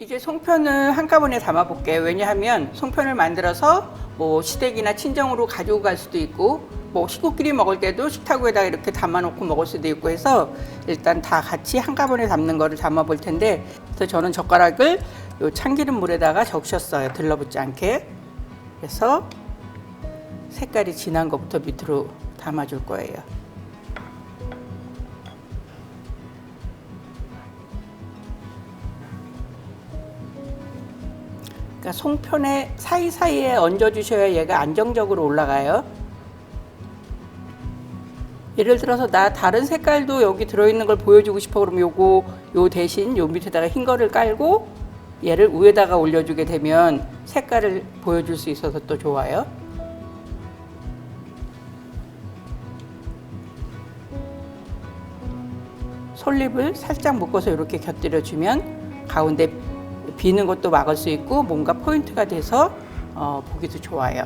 이제 송편을 한꺼번에 담아 볼게요. 왜냐하면 송편을 만들어서 뭐 시댁이나 친정으로 가지고 갈 수도 있고 뭐 식구끼리 먹을 때도 식탁에다 이렇게 담아 놓고 먹을 수도 있고 해서 일단 다 같이 한꺼번에 담는 거를 담아 볼 텐데 그래서 저는 젓가락을 요 참기름 물에다가 적셨어요. 들러붙지 않게. 그래서 색깔이 진한 것부터 밑으로 담아 줄 거예요. 그러니까 송편에 사이사이에 얹어 주셔야 얘가 안정적으로 올라가요. 예를 들어서 나 다른 색깔도 여기 들어있는 걸 보여주고 싶어 그러면 요거 요 대신 요 밑에다가 흰 거를 깔고 얘를 위에다가 올려주게 되면 색깔을 보여줄 수 있어서 또 좋아요. 솔잎을 살짝 묶어서 이렇게 곁들여 주면 가운데 비는 것도 막을 수 있고 뭔가 포인트가 돼서 어, 보기도 좋아요.